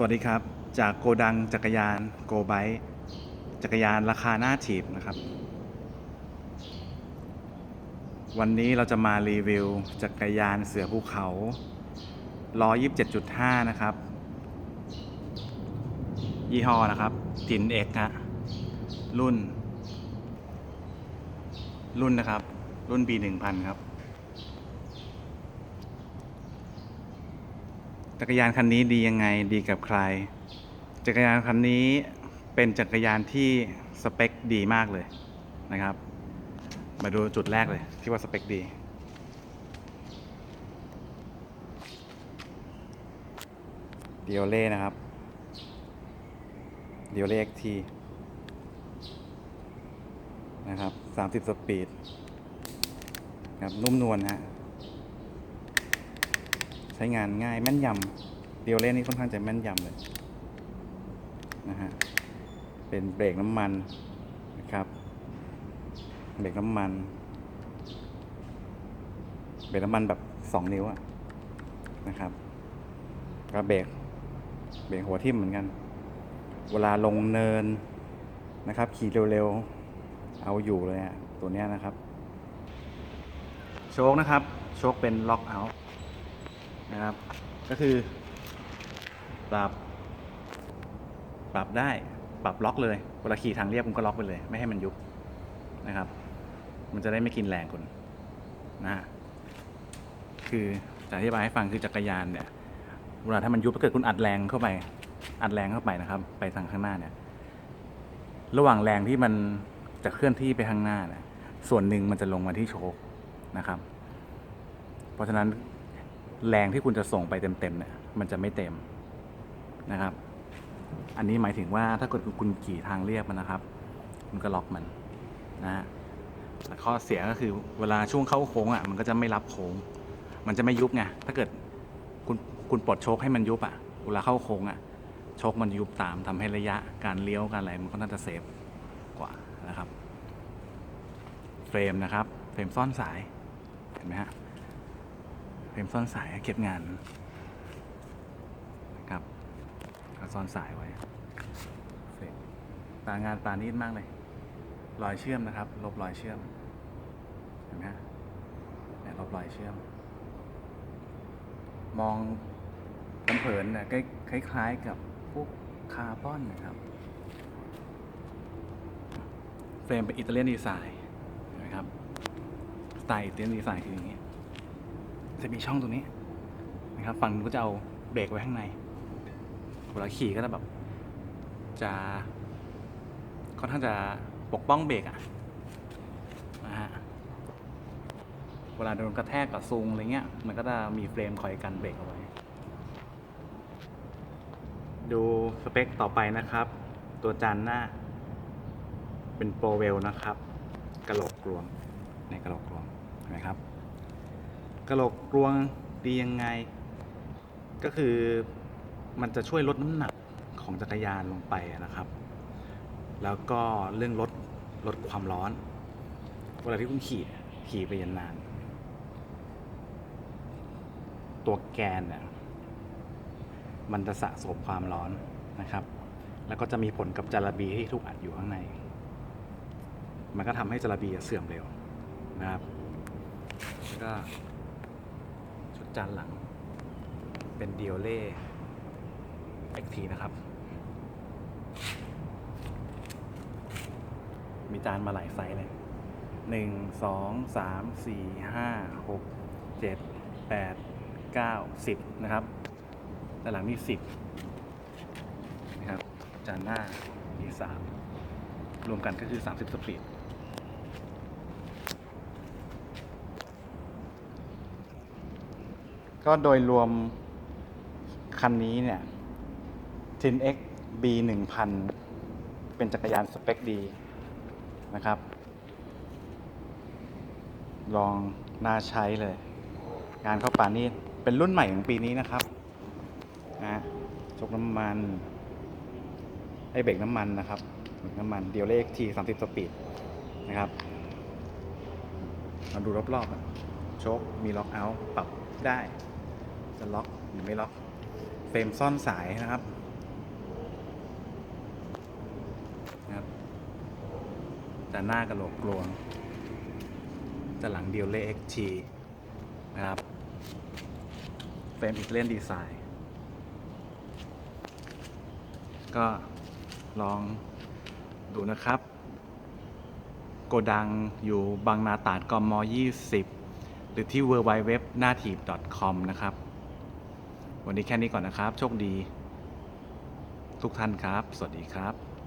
สวัสดีครับ จากโกดังจักรยานโกไบจักรยานราคาหน้าถีบนะครับ วันนี้เราจะมารีวิว จักรยานเสือภูเขา127.5 นะครับ ยี่ห้อนะครับจินเอ็กฮะรุ่น รุ่นนะครับ รุ่น B1000 ครับ จักรยานคันนี้ดียังไงดีกับใคร จักรยานคันนี้เป็นจักรยานที่สเปคดีมากเลยนะครับ มาดูจุดแรกเลยที่ว่าสเปคดีเดียวเล่นะครับเดียวเล่เอ็กทีนะครับ 30 สปีดครับนุ่มนวลฮะ ใช้งานง่ายแม่นยำเดียวเล่นนี่ค่อนข้างจะแม่นยำเลยนะฮะเป็นเบรกน้ำมันนะครับ เบรกน้ำมัน เบรกน้ำมันแบบสองนิ้วอะนะครับก็เบรกเบรกหัวทิ่มเหมือนกัน เวลาลงเนินนะครับ ขี่เร็วๆ เอาอยู่เลยอะตัวเนี้ยนะครับ โชคนะครับ โชคเป็นล็อกเอาท์ นะครับ ก็คือ ปรับ ปรับได้ ปรับล็อกเลย เวลาขี่ทางเรียบคุณก็ล็อกไปเลย ไม่ให้มันยุบนะครับ มันจะได้ไม่กินแรงคุณนะคือจะอธิบายให้ฟังคือจักรยานเนี่ย เวลาถ้ามันยุบถ้าเกิดคุณอัดแรงเข้าไป อัดแรงเข้าไปนะครับ ไปทางข้างหน้าเนี่ย ระหว่างแรงที่มันจะเคลื่อนที่ไปข้างหน้าเนี่ยส่วนหนึ่งมันจะลงมาที่โชคนะครับ เพราะฉะนั้น แรงที่คุณจะส่งไปเต็มๆเนี่ยมันจะไม่เต็มนะครับ อันนี้หมายถึงว่าถ้าเกิดคุณขี่ทางเรียบมันนะครับคุณก็ล็อกมันนะฮะแต่ข้อเสียก็คือเวลาช่วงเข้าโค้งอะมันก็จะไม่รับโค้ง มันจะไม่ยุบไงถ้าเกิดคุณคุณปลดโชคให้มันยุบอะเวลาเข้าโค้งอะโชคมันยุบตามทำให้ระยะการเลี้ยวการอะไรมันก็น่าจะเซฟกว่านะครับ เฟรมนะครับ เฟรมซ่อนสาย เห็นไหมฮะ เฟร มซ่อนสายเก็บงานนะครับก็ซ่อนสายไว้เฟรมตางานปานีดมากเลย รอยเชื่อมนะครับ ลบรอยเชื่อม เห็นไหมฮะเนี่ยลบรอยเชื่อม มองเผินๆเนี่ยคล้ายๆกับพวกคาร์บอนนะครับเฟรมเป็นอิตาเลียนดีไซน์นไหมครับ สไตล์อิตาเลียนดีไซน์คืออย่างนี้ จะมีช่องตรงนี้นะครับ ฝั่งนู้นก็จะเอาเบรกไว้ข้างในเวลาขี่ก็จะแบบ จะค่อนข้างจะปกป้องเบรกอะนะฮะเวลาโดนกระแทกกับซุงอะไรเงี้ย มันก็จะมีเฟรมคอยกันเบรกเอาไว้ ดูสเปคต่อไปนะครับ ตัวจานหน้า เป็นโปรเวลนะครับ กระโหลกกลวงในกระโหลกกลวงเห็นไหมครับ กระโหลกกลวงดียังไง ก็คือมันจะช่วยลดน้ำหนักของจักรยานลงไปนะครับ แล้วก็เรื่องลดลดความร้อน เวลาที่คุณขี่ขี่ไปนานๆตัวแกนเนี่ยมันจะสะสมความร้อนนะครับ แล้วก็จะมีผลกับจาระบีที่ถูกอัดอยู่ข้างใน มันก็ทำให้จาระบีเสื่อมเร็วนะครับ แล้วก็ จานหลัง เป็นเดียวเล่เอ็กทีนะครับ มีจานมาหลายไซส์เลยหนึ่งสองสามสี่ห้าหกเจ็ดแปดเก้าสิบนะครับด้านหลังนี่สิบนะครับ จานหน้ามีสามรวมกันก็คือสามสิบสปีด ก็โดยรวมคันนี้เนี่ยทิน X B 1 0 0 0 เป็นจักรยานสเปคดีนะครับ ลองน่าใช้เลย งานเข้าป่านี่เป็นรุ่นใหม่ของปีนี้นะครับนะชกน้ำมัน ไอเบรกน้ำมันนะครับเบรกน้ำมันเดียวเลขที30สปีดนะครับเราดูรอบๆอะโชคมีล็อกเอาท์ปรับได้ จะล็อกหรือไม่ล็อก เฟรมซ่อนสายนะครับนะครับจะหน้ากระโหลกกลวงจะหลังเดียวเลข XT นะครับ เฟรมอิตาเลียนดีไซน์ ก็ลองดูนะครับ โกดังอยู่บางนาตาดกมอ20 หรือที่ w w w n a t i v e c o m นะครับ วันนี้แค่นี้ก่อนนะครับ โชคดี ทุกท่านครับ สวัสดีครับ